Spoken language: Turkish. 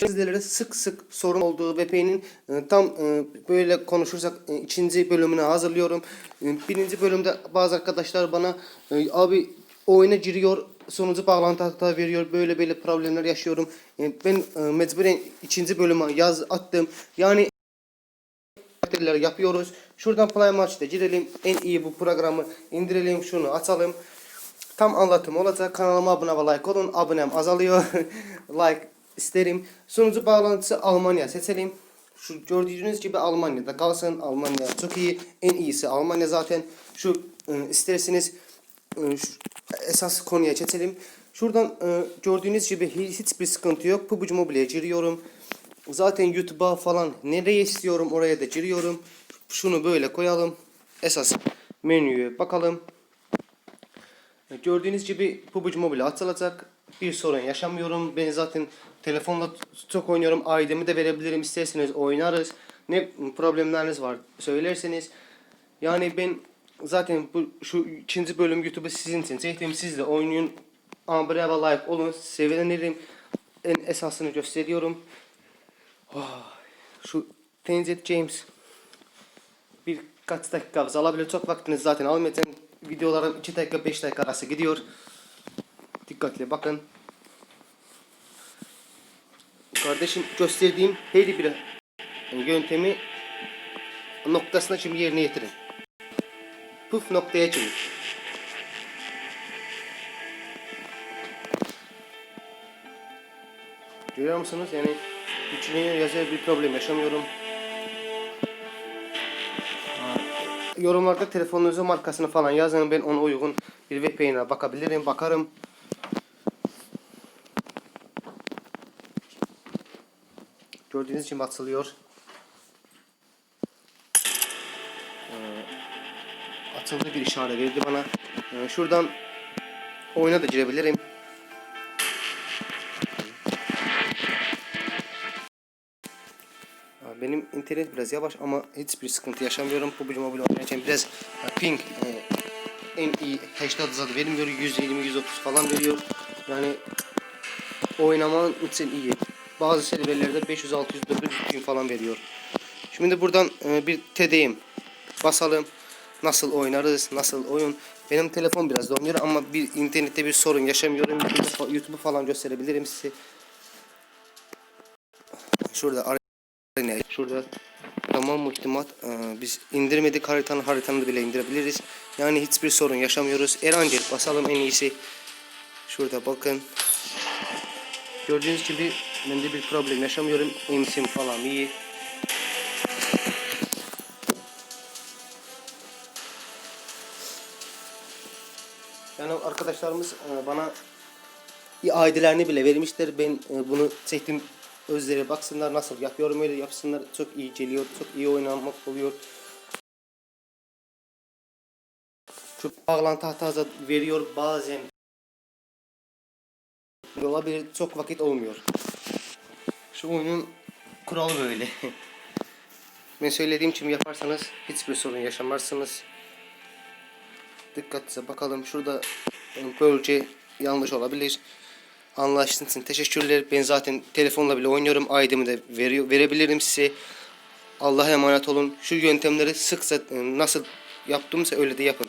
Sizlere sık sık sorun olduğu VPN'in e, tam e, böyle konuşursak e, ikinci bölümünü hazırlıyorum. Birinci bölümde bazı arkadaşlar bana abi oyuna giriyor sonucu bağlantı hata veriyor böyle böyle problemler yaşıyorum. Ben mecburen ikinci bölüme yaz attım. Yani karakterleri yapıyoruz. Şuradan Play Match'ta girelim. En iyi bu programı indirelim. Şunu açalım. Tam anlatım olacak. Kanalıma abone ve like olun. Abonem azalıyor. like isterim. Sunucu bağlantısı Almanya seçelim. Şu gördüğünüz gibi Almanya'da kalsın. Almanya çok iyi. En iyisi Almanya zaten. Şu e, isterseniz e, esas konuya geçelim. Şuradan e, gördüğünüz gibi hi- hiçbir sıkıntı yok. PUBG Mobile'ye giriyorum. Zaten YouTube'a falan nereye istiyorum oraya da giriyorum. Şunu böyle koyalım. Esas menüye bakalım. Gördüğünüz gibi PUBG Mobile atılacak. Bir sorun yaşamıyorum. Ben zaten telefonla çok oynuyorum. Aidemi de verebilirim. İsterseniz oynarız. Ne problemleriniz var söylerseniz. Yani ben zaten bu şu ikinci bölüm YouTube'u sizin için çektim. Siz de oynayın. Ve like olun. Sevinirim. En esasını gösteriyorum. Oh, şu Tenzet James birkaç dakikanızı alabilir. Çok vaktiniz zaten almayacak. Videolarım 2 dakika 5 dakika arası gidiyor. Dikkatli bakın. Kardeşim gösterdiğim her bir yöntemi noktasına şimdi yerine getirin. Puf noktaya çevir. Görüyor musunuz? Yani düşünüyor yazıyor bir problem yaşamıyorum. Yorumlarda telefonunuzun markasını falan yazın. Ben ona uygun bir VPN'e bakabilirim, bakarım. Gördüğünüz için atılıyor. Ee, atıldı bir işaret verdi bana. Ee, şuradan oyuna da girebilirim. Aa, Benim internet biraz yavaş ama hiçbir sıkıntı yaşamıyorum. PUBG Mobile oynarken biraz e, ping e, en iyi hashtag zaten vermiyor. 120-130 falan veriyor. Yani oynaman için iyi. Bazı serverlerde 500-600-900 ping falan veriyor. Şimdi buradan e, bir TD'yim. Basalım. Nasıl oynarız, nasıl oyun. Benim telefon biraz donuyor ama bir internette bir sorun yaşamıyorum. YouTube'u falan gösterebilirim size. Şurada ne? Şurada tamam muhtemel e, biz indirmedik haritanın haritanı bile indirebiliriz. Yani hiçbir sorun yaşamıyoruz. Erancel basalım en iyisi. Şurada bakın. Gördüğünüz gibi ben de bir problem yaşamıyorum. Emsim falan iyi. Yani arkadaşlarımız e, bana ID'lerini bile vermişler. Ben e, bunu çektim. Özleri baksınlar nasıl yapıyorum öyle yapsınlar. Çok iyi geliyor. Çok iyi oynamak oluyor. Çok bağlantı hatası veriyor bazen. Olabilir çok vakit olmuyor. Şu oyunun kuralı böyle. ben söylediğim için yaparsanız hiçbir sorun yaşamazsınız. Dikkatlice bakalım. Şurada e, bölge yanlış olabilir. Anlaştığınız teşekkürler. Ben zaten telefonla bile oynuyorum. Aydımı da veriyor, verebilirim size. Allah'a emanet olun. Şu yöntemleri sıkça nasıl yaptığımsa öyle de yapın.